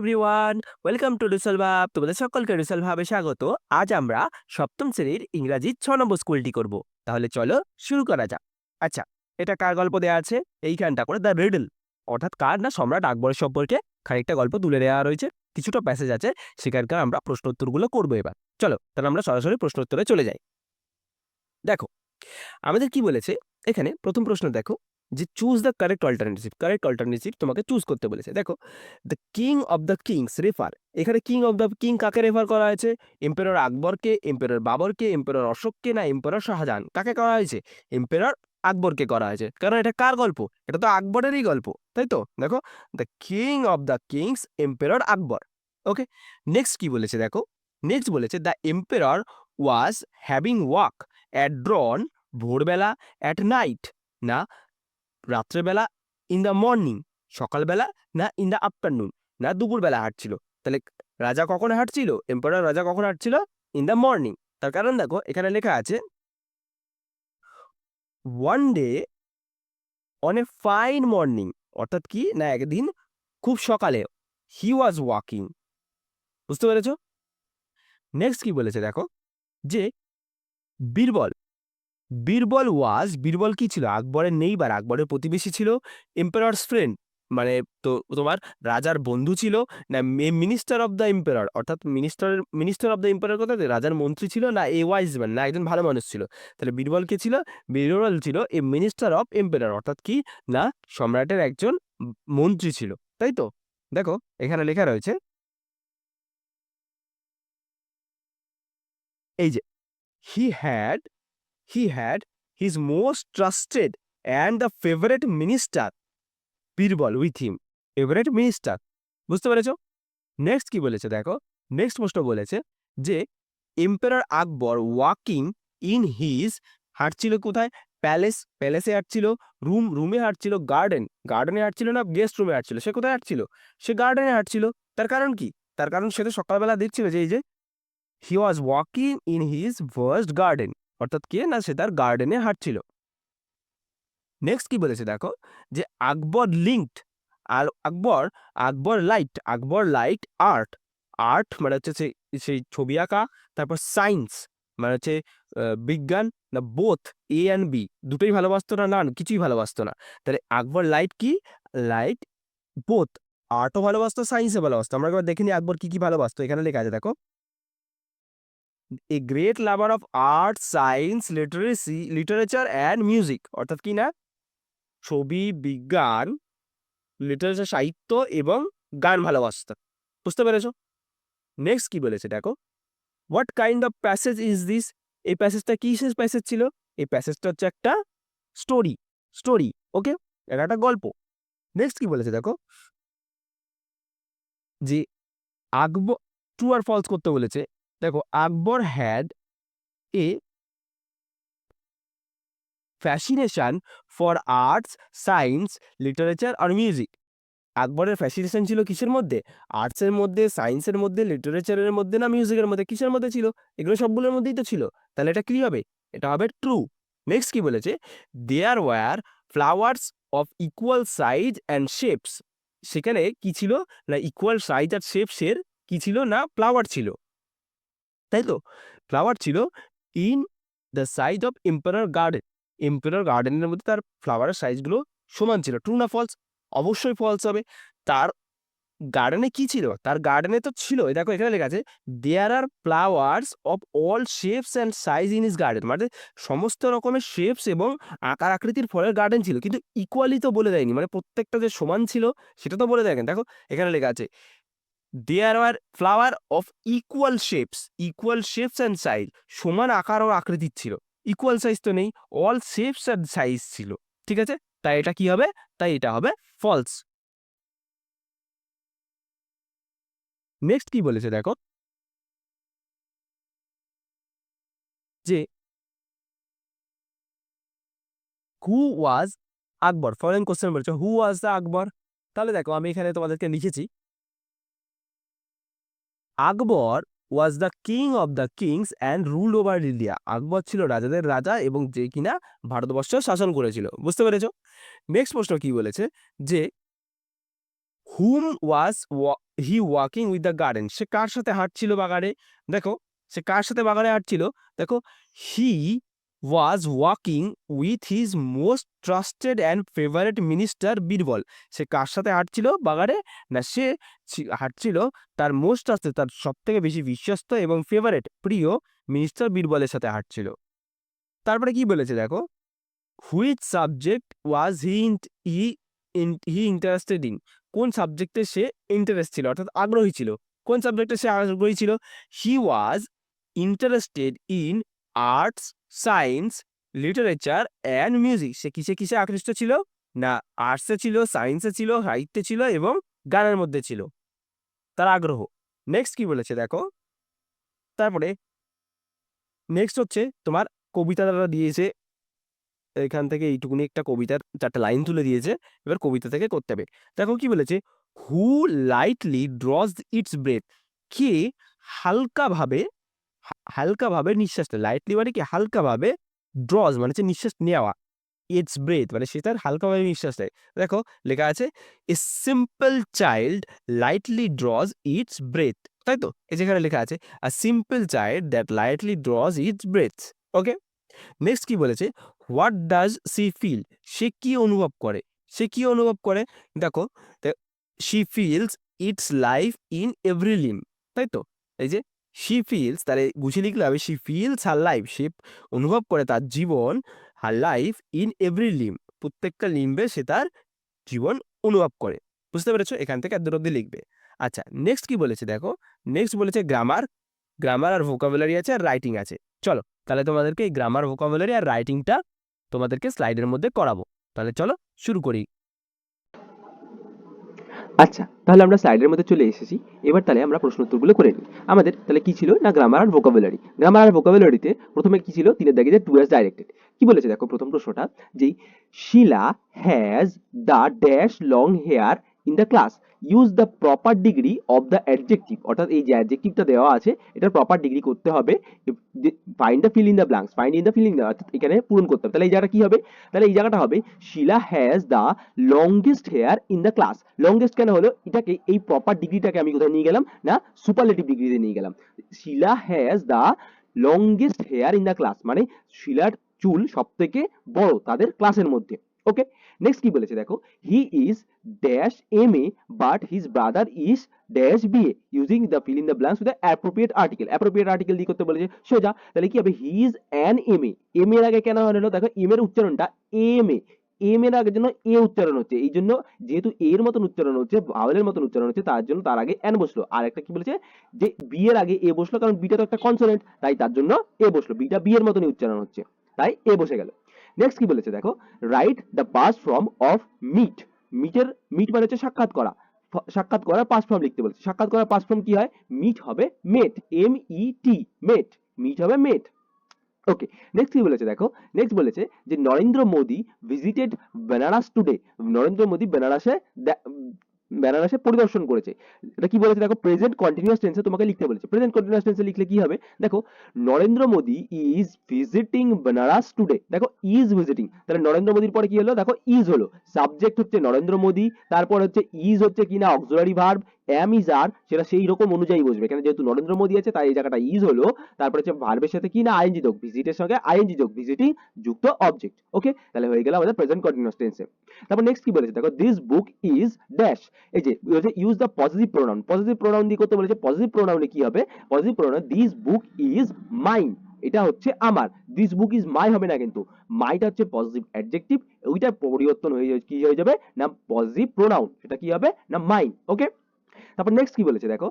Everyone welcome to রিসাল ভাব তোমাদের সকলকে রিসাল ভাবে স্বাগত। আজ আমরা সপ্তম শ্রেণির ইংরাজি ছ নম্বর স্কুলটি করব। তাহলে চলো শুরু করা যাক। আচ্ছা এটা কার গল্প দেওয়া আছে? এইখানটা করে দ্য রিডল। অর্থাৎ কার না সম্রাট আকবরের সম্পর্কে খানিকটা গল্প তুলে দেওয়া রয়েছে। কিছুটা প্যাসেজ আছে, সেখানকার আমরা প্রশ্নোত্তরগুলো করব এবার। চলো, তাহলে আমরা সরাসরি প্রশ্নোত্তরে চলে যাই। দেখো, আমাদের কি বলেছে? এখানে প্রথম প্রশ্ন দেখো। যে choose the correct alternative correct alternative তোমাকে চুজ করতে বলেছে। দেখো the king of the kings refer এখানে কিং অফ দ্য কিং কাকে রেফার করা হয়েছে? এম্পেরর আকবরকে এম্পেরর বাবরকে এম্পেরর অশোককে না এম্পেরর শাহজাহান? কাকে করা হয়েছে? এম্পেরর আকবরকে করা হয়েছে। কারণ এটা কার গল্প? এটা তো আকবরেরই গল্প, তাই তো? দেখো the king of the kings emperor Akbar. Okay next কি বলেছে দেখো? নেক্সট বলেছে the emperor was having walk at dawn ভোরবেলা অ্যাট নাইট না রাত্রেবেলা ইন দ্য মর্নিং সকালবেলা না ইন দ্য আফটারনুন না দুপুরবেলা হাঁটছিল। তাহলে রাজা কখন হাঁটছিল? এম্পায়ার রাজা কখন হাঁটছিল? ইন দ্য মর্নিং তার কারণ দেখো, এখানে লেখা আছে one day on a fine morning অর্থাৎ কি? না, একদিন খুব সকালে হি ওয়াজ ওয়াকিং বুঝতে পেরেছ? নেক্সট কি বলেছে দেখো? যে বীরবল বীরবল ওয়াজ বীরবল কি ছিল? আকবরের নেইবার, আকবরের প্রতিবেশী ছিল এম্পায়ার্স ফ্রেন্ড মানে তো তোমার রাজার বন্ধু ছিল, না মিনিস্টার অফ দ্য এম্পায়ার অর্থাৎ minister minister of the empire কথা রাজার মন্ত্রী ছিল, না এ ওয়াইজ ম্যান না একজন ভালো মানুষ ছিল। তাহলে বীরবল কে ছিল? বীরবল ছিল এ মিনিস্টার অফ এম্পায়ার অর্থাৎ কি? না, সম্রাটের একজন মন্ত্রী ছিল, তাই তো? দেখো, এখানে লেখা রয়েছে এই যে he had he had, his most trusted and the favorite minister Birbal with him favourite minister বুঝতে পেরেছ? নেক্সট কি বলেছে দেখো? নেক্সট প্রশ্ন বলেছে যে empire Akbar walking in his হাঁটছিল কোথায়? প্যালেস প্যালেসে হাঁটছিল রুম রুমে হাঁটছিল গার্ডেন গার্ডেনে হাঁটছিল না গেস্ট রুমে হাঁটছিল। সে কোথায় হাঁটছিল? সে গার্ডেনে হাঁটছিল। তার কারণ কি? তার কারণ সে তো সকালবেলা দেখছিল যে, এই যে he was walking in his first garden অর্থাৎ কে না সে তার গার্ডেনে হাঁটছিল। নেক্সট কি বলেছে দেখো? যে আকবর লিঙ্কড আর Akbar Akbar light Akbar light art art মানে হচ্ছে সেই ছবি আঁকা, তারপর সায়েন্স মানে হচ্ছে বিজ্ঞান না বোথ এ অ্যান্ড বি দুটোই ভালোবাসতো না না, কিছুই ভালোবাসতো না। তাহলে আকবর লাইট কি? লাইট বোথ আর্টও ভালোবাসতো সায়েন্সও ভালোবাসতো। আমরা একবার দেখিনি আকবর কি কি ভালোবাসতো। এখানে লেখা আছে দেখো। A great lover of art science literacy literature and music অর্থাৎ কি না? ছবি, বিজ্ঞান লিটারেচার সাহিত্য এবং গান ভালোবাসত। বুঝতে পেরেছ? নেক্সট কি বলেছে দেখো? What kind of passage is this এই প্যাসেজটা কিসের প্যাসেজ ছিল? এই প্যাসেজটা হচ্ছে একটা স্টোরি স্টোরি ওকে এটা একটা গল্প। নেক্সট কি বলেছে দেখো? যে আকবর ট্রু আর ফলস করতে বলেছে। দেখো Akbar had a fascination for arts science literature R music আকবরের ফ্যাসিনেশন ছিল কিসের মধ্যে? আর্টসের মধ্যে সায়েন্সের মধ্যে লিটারেচারের মধ্যে না মিউজিকের মধ্যে? কিসের মধ্যে ছিল? এগুলো সবগুলোর মধ্যেই তো ছিল। তাহলে এটা কি হবে? এটা হবে ট্রু নেক্সট কি বলেছে? There were flowers of equal size and shapes সেখানে কি ছিল? না ইকুয়াল সাইজ আর শেপসের কি ছিল? না ফ্লাওয়ার ছিল। তাই তো? ফ্লাওয়ার ছিল in the size of emperor garden emperor গার্ডেনের মধ্যে তার ফ্লাওয়ারের সাইজগুলো সমান ছিল। ট্রু না ফলস অবশ্যই ফলস হবে। তার গার্ডেনে কি ছিল? তার গার্ডেনে তো ছিল দেখো এখানে লেখা আছে there are flowers of all shapes and size in his garden মানে সমস্ত রকমের শেপস এবং আকার আকৃতির ফলের গার্ডেন ছিল। কিন্তু ইকুয়ালি তো বলে দেয়নি। মানে প্রত্যেকটা যে সমান ছিল, সেটা তো বলে দেখেন দেখো, এখানে লেখা আছে there are flower of equal shapes equal shapes and size সমান আকার ও আকৃতির ছিল। ইকুয়াল সাইজ তো নেই অল শেপস অ্যান্ড সাইজ ছিল। ঠিক আছে? তাই এটা কি হবে? তাই এটা হবে ফলস নেক্সট কি বলেছে দেখো? যে হু ওয়াজ আকবর? ফরেন কোশ্চেন বলেছে হু ওয়াজ দ্য আকবর? তাহলে দেখো, আমি এখানে তোমাদেরকে লিখেছি। Akbar was the king of the kings and rule over India Akbar ছিল রাজাদের রাজা এবং যে কিনা ভারতবর্ষ শাসন করেছিল। বুঝতে পেরেছ? নেক্সট প্রশ্ন কি বলেছে? যে whom was he walking with the garden সে কার সাথে হাঁটছিল বাগানে? দেখো, সে কার সাথে বাগানে হাঁটছিল? দেখো he was walking with his most trusted and favourite minister Birbal সে কার সাথে হাঁটছিল বাগানে? না, সে হাঁটছিল তার মোস্ট ট্রাস্টেড তার সব থেকে বেশি বিশ্বস্ত এবং ফেভারেট প্রিয় মিনিস্টার বীরবলের সাথে হাঁটছিল। তারপরে কি বলেছে দেখো? Which subject was he he he interested in কোন সাবজেক্টে সে ইন্টারেস্ট ছিল, অর্থাৎ আগ্রহী ছিল? কোন সাবজেক্টে সে আগ্রহী ছিল? He was interested in arts, science, literature and music. সে কিসে কিসে আকৃষ্ট ছিল? না, আর্টসে ছিল, সায়েন্সে ছিল, সাহিত্যে ছিল এবং গানের মধ্যে ছিল। তার আগ্রহ। নেক্সট কি বলেছে দেখো? তারপরে নেক্সট হচ্ছে তোমার কবিতা দ্বারা দিয়েছে। এখান থেকে এইটুকুনি একটা কবিতার চারটা লাইন তুলে দিয়েছে। এবার কবিতা থেকে করতে হবে। দেখো কি বলেছে? Who lightly draws its breath কে হালকাভাবে হালকাভাবে নিঃশ্বাস লাইটলি মানে কি? হালকাভাবে ড্রজ মানে হচ্ছে নিঃশ্বাস নেওয়া। ইটস ব্রেথ মানে সে তার হালকাভাবে নিঃশ্বাস নেয়। দেখো, লেখা আছে a simple child lightly draws its breath তাই তো? এই যেখানে লেখা আছে a simple child that lightly draws its breath okay next কি বলেছে? হোয়াট ডাজ সি ফিল সে কি অনুভব করে? সে কি অনুভব করে? দেখো she feels its life in every limb তাই তো? এই যে শি ফিলস তাহলে বুঝে লিখলে হবে শি ফিলস হার লাইফ সে অনুভব করে তার জীবন her life in every limb প্রত্যেকটা লিম্বে সে তার জীবন অনুভব করে। বুঝতে পেরেছ? এখান থেকে এত অব্দি লিখবে। আচ্ছা নেক্সট কি বলেছে দেখো? নেক্সট বলেছে গ্রামার গ্রামার আর ভোকাবুলারি আছে আর রাইটিং আছে। চলো, তাহলে তোমাদেরকে এই গ্রামার ভোকাবুলারি আর রাইটিংটা তোমাদেরকে স্লাইডের মধ্যে করাবো। তাহলে চলো, শুরু করি। আচ্ছা তাহলে আমরা স্লাইডের মধ্যে চলে এসেছি। এবার তাহলে আমরা প্রশ্ন উত্তরগুলো করে নিই। আমাদের তাহলে কি ছিল? না গ্রামার আর ভোকাবুলারি গ্রামার আর ভোকাবুলারিতে প্রথমে কি ছিল? তিনের দাগে যে টু এস ডাইরেক্টেড কি বলেছে? দেখো, প্রথম প্রশ্নটা যে Sheela has the dash long hair in the class use the proper degree of the adjective অর্থাৎ এই যে অ্যাডজেক্টিভটা দেওয়া আছে, এটার প্রপার ডিগ্রি করতে হবে find the fill in the blanks find in the fill in the অর্থাৎ এখানে পূরণ করতে হবে। তাহলে এই জায়গাটা কি হবে? তাহলে এই জায়গাটা হবে Sheela has the longest hair in the class longest কেন হলো? এটাকে, এই প্রপার ডিগ্রিটাকে আমি কোথায় নিয়ে গেলাম? না সুপারলেটিভ ডিগ্রিতে নিয়ে গেলাম। Sheela has the longest hair in the class মানে শিলার চুল সব থেকে বড় তাদের ক্লাসের মধ্যে। ওকে নেক্সট কি বলেছে দেখো? He is dash M A but his brother is dash B A using the fill in the blanks with appropriate article appropriate article দিয়ে করতে বলেছে? সোজা, তাহলে কি হবে? He is an M A M এর আগে কেন হলো? দেখো এম এর উচ্চারণটা এম এ এম এর আগের জন্য এ উচ্চারণ হচ্ছে। এই জন্য যেহেতু এর মতন উচ্চারণ হচ্ছে ভাওয়েলের মতন উচ্চারণ হচ্ছে, তার জন্য তার আগে এন বসল। আর একটা কি বলেছে? যে বি এর আগে এ বসল, কারণ বিটা তো একটা কনসোনেন্ট তাই তার জন্য এ বসল। বিটা বি এর মতনই উচ্চারণ হচ্ছে। তাই এ বসে গেল। নেক্সট কি বলেছে দেখো? Right the pass form of meet মিটের meet মানে হচ্ছে সাক্ষাৎ করা। সাক্ষাৎ করার পাস ফর্ম লিখতে বলেছে। সাক্ষাৎ করার পাস ফর্ম কি হয়? মিট হবে মেট এম ই টি মেট মিট হবে মেট ওকে নেক্সট কি বলেছে দেখো? নেক্সট বলেছে যে নরেন্দ্র মোদী ভিজিটেড বেনারস টুডে নরেন্দ্র মোদী বেনারসে বেনারসে পরিদর্শন করেছে। এটা কি বলেছে? দেখো প্রেজেন্ট কন্টিনিউয়াস টেন্সে তোমাকে লিখতে বলেছে। প্রেজেন্ট কন্টিনিউয়াস টেন্সে লিখলে কি হবে? দেখো, Narendra Modi is visiting Benaras today দেখো ইজ ভিজিটিং তাহলে নরেন্দ্র মোদির পরে কি হলো? দেখো ইজ হলো। সাবজেক্ট হচ্ছে নরেন্দ্র মোদি, তারপর হচ্ছে ইজ হচ্ছে কিনা অক্সিলারি ভার্ব অ্যাম ইজ আর সেটা সেই রকম অনুযায়ী বসবে। এখানে যেহেতু নরেন্দ্র মোদী আছে, তাই এই জায়গাটা ইজ হলো। তারপরে হচ্ছে ভার্বের সাথে কি না আইএনজি যোগ? ভিজিটের সঙ্গে আইএনজি যোগ। ভিজিটিং যুক্ত অবজেক্ট ওকে তাহলে হয়ে গেল আমাদের প্রেজেন্ট কন্টিনিউয়াস টেন্সে তারপর নেক্সট কি বলেছে? দেখো দিস বুক ইজ ড্যাশ এই যে use the positive pronoun positive pronoun দিয়ে করতে বলেছে পজিটিভ প্রোনাউনে কি হবে? Positive pronoun this book is mine এটা হচ্ছে আমার। দিস বুক ইজ মাই হবে না কিন্তু। মাইটা হচ্ছে পজিটিভ অ্যাডজেক্টিভ ওইটা পরিবর্তন হয়ে কি হয়ে যাবে? না পজিটিভ প্রোনাউন সেটা কি হবে? না মাইন ওকে তারপর নেক্সট কি বলেছে দেখো?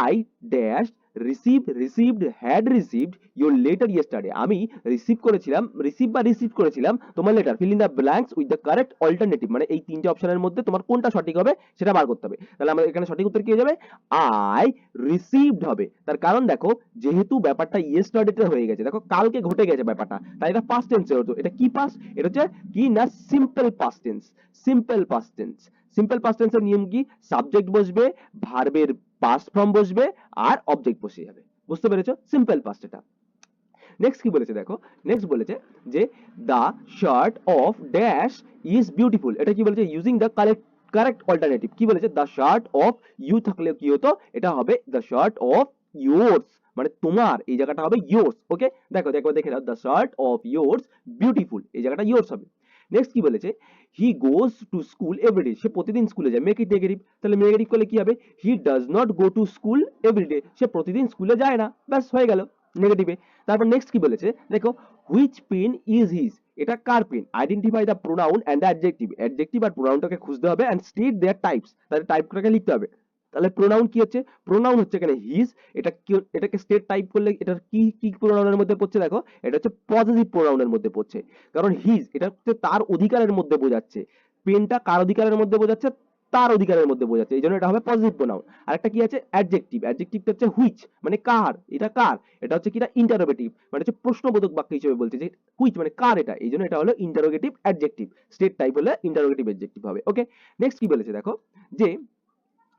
I dash receive received had received your letter yesterday আমি রিসিভ করেছিলাম রিসিভ বা রিসিভ করেছিলাম তোমার letter fill in the blanks with the correct alternative মানে এই তিনটে অপশনের মধ্যে তোমার কোনটা সঠিক হবে সেটা বার করতে হবে। তাহলে আমাদের এখানে সঠিক উত্তর কি হয়ে যাবে? আই রিসিভড হবে। তার কারণ দেখো, যেহেতু ব্যাপারটা ইয়েস্টারডেতে হয়ে গেছে, দেখো কালকে ঘটে গেছে ব্যাপারটা, তাই এটা পাস্ট টেন্সে হতো এটা কি পাস এটা হচ্ছে কি না? Simple past tense simple past tense simple past টেন্সের নিয়ম কি? সাবজেক্ট বসবে ভার্বের পাস্ট ফর্ম বসবে আর অবজেক্ট বসে যাবে। বুঝতে পেরেছ? সিম্পল পাস্ট এটা। নেক্সট কি বলেছে দেখো? নেক্সট বলেছে যে the shirt of dash is beautiful এটা কি বলেছে? Using the correct correct alternative কি বলেছে? দ্য শার্ট অফ ইউ থাকলে কি হতো? এটা হবে দ্য শার্ট অফ ইয়োর্স মানে তোমার। এই জায়গাটা হবে ইয়োর্স ওকে দেখো দেখো, দেখে নাও। The shirt of yours beautiful এই জায়গাটা ইয়োর্স হবে। নেক্সট কি বলেছে? He goes to school everyday সে প্রতিদিন স্কুলে যায়। মেক ইট নেগেটিভ তাহলে নেগেটিভ করলে কি হবে? He does not go to school everyday সে প্রতিদিন স্কুলে যায় না। ব্যাস, হয়ে গেল নেগেটিভে তারপর নেক্সট কি বলেছে? দেখো হুইচ পেন ইজ হিজ এটা কার pen identify the pronoun and the adjective adjective আর প্রোনাউনটাকে খুঁজতে হবে অ্যান্ড স্টেট দেয়ার টাইপস তাহলে টাইপটাকে লিখতে হবে? তাহলে প্রোনাউন কি হচ্ছে? প্রোনাউন হচ্ছে এখানে হিজ এটা কি, এটাকে স্টেট টাইপ করলে এটা কি কি প্রোনাউনের মধ্যে পড়ছে দেখো? এটা হচ্ছে পজিটিভ প্রোনাউনের মধ্যে পড়ছে। কারণ হিজ এটা হচ্ছে তার অধিকারের মধ্যে বোঝাচ্ছে। পেনটা কার অধিকারের মধ্যে বোঝাচ্ছে? তার অধিকারের মধ্যে বোঝাচ্ছে। এই জন্য এটা হবে পজিটিভ প্রোনাউন আর একটা কি আছে? অ্যাডজেক্টিভ অ্যাডজেক্টিভ হচ্ছে হুইচ মানে কার? এটা কার? এটা হচ্ছে কিটা ইন্টারোগেটিভ মানে হচ্ছে প্রশ্নবোধক বাক্য হিসেবে বলছে যে হুইচ মানে কার এটা? এই জন্য এটা হলো ইন্টারোগেটিভ অ্যাডজেক্টিভ স্টেট টাইপ হলে ইন্টারোগেটিভ অ্যাডজেক্টিভ হবে। ওকে নেক্সট কি বলেছে দেখো? যে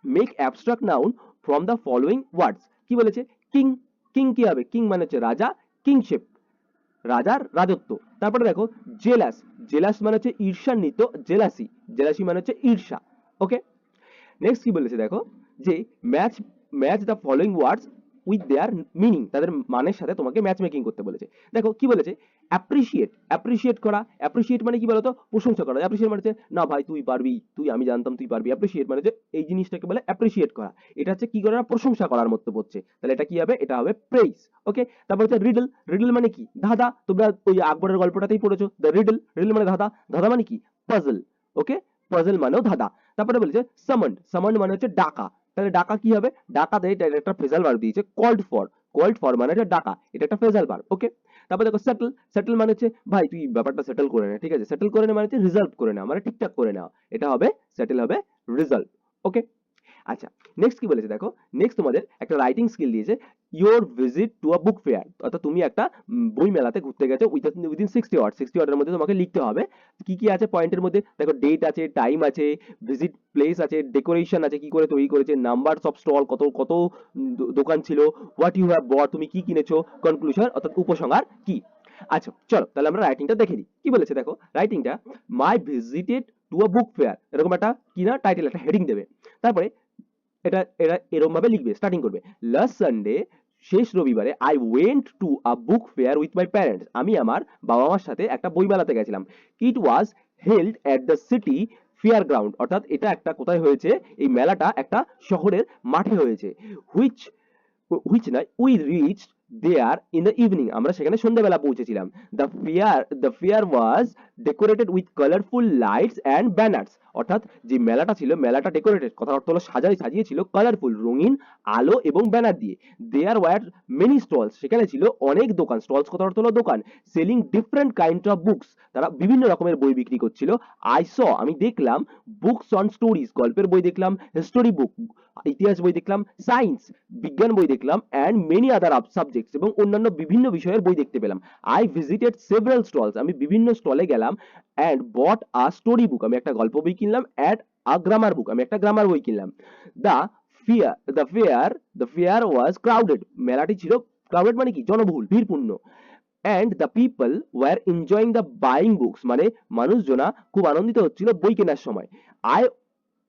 make abstract noun from the following words কি বলেছে? কিং কিং কি হবে? কিং মানে হচ্ছে রাজা কিংশিপ রাজার রাজত্ব। তারপরে দেখো জেলাস জেলাস মানে হচ্ছে ঈর্ষান্বিত জেলাসি জেলাসি মানে হচ্ছে ঈর্ষা। ওকে নেক্সট কি বলেছে দেখো? যে match match the following words with their meaning তাদের মানের সাথে তোমাকে ম্যাচ মেকিং করতে বলেছে। দেখো, কি বলেছে? অ্যাপ্রিসিয়েট অ্যাপ্রিসিয়েট করা অ্যাপ্রিসিয়েট মানে কি বলতো? প্রশংসা করা। অ্যাপ্রিসিয়েট মানে না ভাই, তুই পারবি, তুই, আমি জানতাম তুই পারবি। অ্যাপ্রিসিয়েট মানে এই জিনিসটাকে বলে অ্যাপ্রিসিয়েট করা। এটা হচ্ছে কি করে না প্রশংসা করার মধ্যে পড়ছে। তাহলে এটা কি হবে? এটা হবে প্রেইস ওকে তারপর হচ্ছে রিডল রিডল মানে কি? ধাঁধা। তোমরা ওই আকবরের গল্পটাতেই পড়েছো। দ্য রিডল রিডল মানে ধাঁধা। ধাঁধা মানে কি? পাজল ওকে পাজল মানেও ধাঁধা। তারপরে বলেছে সামন্ড সামন্ড মানে হচ্ছে ডাকা। তাহলে ডাকা কি হবে? ডাকাতে এটা একটা ফেজাল ভার্ব দিয়েছে কল্ড ফর কল্ড ফর মানে এটা ডাকা, এটা একটা ফেজাল ভার্ব ওকে তারপর দেখো সেটল সেটল মানে হচ্ছে, ভাই তুই ব্যাপারটা সেটল করে নে, ঠিক আছে? সেটল করে নে মানে হচ্ছে রিজলভ করে নেওয়া মানে ঠিকঠাক করে নেওয়া। এটা হবে সেটেল হবে রিজলভ ওকে আচ্ছা নেক্সট কি বলেছে দেখো? নেক্সট তোমাদের একটা রাইটিং স্কিল দিয়েছে your visit to a book fair অর্থাৎ তুমি একটা বই মেলাতে ঘুরতে গেছো উইদিন সিক্সটি ওয়ার্ড সিক্সটি ওয়ার্ডের মধ্যে তোমাকে লিখতে হবে। কি কি আছে পয়েন্টের মধ্যে? দেখো ডেট আছে টাইম আছে ভিজিট প্লেস আছে ডেকোরেশন আছে, কি করে তৈরি করেছে নাম্বার অফ স্টল কত কত দোকান ছিল হোয়াট ইউ হ্যাভ বট তুমি কি কিনেছো কনক্লুশন অর্থাৎ উপসংহার কি? আচ্ছা চলো, তাহলে আমরা রাইটিংটা দেখে দিই কি বলেছে দেখো? রাইটিংটা my visited to a book fair এরকম একটা কিনা টাইটেল একটা হেডিং দেবে। তারপরে এটা এটা এরকম ভাবে লিখবে স্টার্টিং করবে। লাস্ট সানডে শেষ রবিবারে I went to a book fair with my parents আমি আমার বাবা মার সাথে একটা বই মেলাতে গেছিলাম। It was held at the city fair ground অর্থাৎ এটা একটা কোথায় হয়েছে? এই মেলাটা একটা শহরের মাঠে হয়েছে। হুইচ হুইচ নয় we reach there in the evening আমরা সেখানে সন্ধ্যাবেলা পৌঁছেছিলাম। The fair the fair was decorated with colourful lights and banners অর্থাৎ যে মেলাটা ছিল, মেলাটা ডেকোরেটেড কথা অর্থ হলো সাজাই সাজিয়েছিল কালারফুল রঙিন, আলো এবং ব্যানার দিয়ে। দেয়ার ওয়ার মেনি স্টলস সেখানে ছিল অনেক দোকান। স্টলস কথা অর্থ হলো দোকান। Selling different kind of books তারা বিভিন্ন রকমের বই বিক্রি করছিল। আই স আমি দেখলাম বুকস অন স্টোরিজ গল্পের বই দেখলাম হিস্টোরি বুক ইতিহাস বই দেখলাম সায়েন্স বিজ্ঞান বই দেখলাম and many other up subjects এবং অন্যান্য বিভিন্ন বিষয়ের বই দেখতে পেলাম। আই ভিজিটেড সেভারাল স্টলস আমি বিভিন্ন স্টলে গেলাম and bot a story book আমি একটা গল্প বই কিনলাম অ্যাট আ গ্রামার বুক আমি একটা গ্রামার বই কিনলাম। The fear the fair the fair was crowded মেলাটি ছিল ক্রাউডেড মানে কি? জনবহুল, ভিড়পূর্ণ। And the people were enjoying the buying books মানে মানুষজনা খুব আনন্দিত হচ্ছিল বই কেনার সময়। I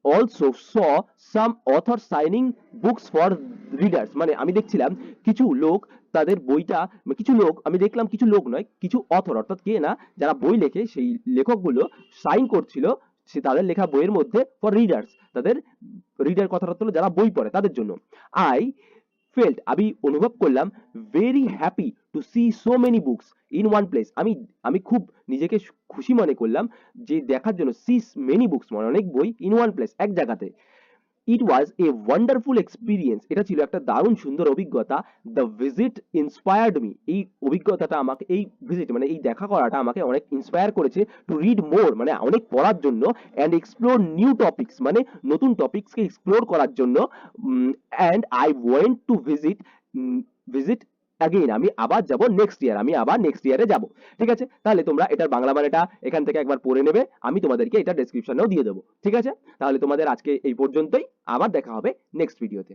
also saw some author signing books for readers মানে আমি দেখছিলাম কিছু লোক তাদের বইটা, কিছু লোক, আমি দেখলাম কিছু লোক নয়, কিছু অথর অর্থাৎ কে না, যারা বই লেখে, সেই লেখকগুলো সাইন করছিল সে তাদের লেখা বইয়ের মধ্যে ফর রিডার্স তাদের রিডার কথাটা যারা বই পড়ে তাদের জন্য। আই ফেল্ট আমি অনুভব করলাম very happy to see so many books in one place আমি আমি খুব নিজেকে খুশি মনে করলাম যে দেখার জন্য সিস মেনি বুকস মানে অনেক বই ইন ওয়ান প্লেস এক জায়গাতে। ইট ওয়াজ এ ওয়ান্ডারফুল এক্সপিরিয়েন্স এটা ছিল একটা দারুণ সুন্দর অভিজ্ঞতা। দ্য ভিজিট ইন্সপায়ার্ড মি এই অভিজ্ঞতাটা আমাকে, এই ভিজিট মানে এই দেখা করাটা আমাকে অনেক ইন্সপায়ার করেছে টু রিড মোর মানে অনেক পড়ার জন্য অ্যান্ড এক্সপ্লোর নিউ টপিকস মানে নতুন টপিকসকে এক্সপ্লোর করার জন্য। And I went to visit visit again আমি আবার যাব নেক্সট ইয়ার আমি আবার নেক্সট ইয়ারে যাব। ঠিক আছে? তাহলে তোমরা এটার বাংলা মানেটা এখান থেকে একবার পড়ে নেবে, আমি তোমাদেরকে এটা ডেসক্রিপশনেও দিয়ে দেবো। ঠিক আছে? তাহলে তোমাদের আজকে এই পর্যন্তই, আবার দেখা হবে নেক্সট ভিডিওতে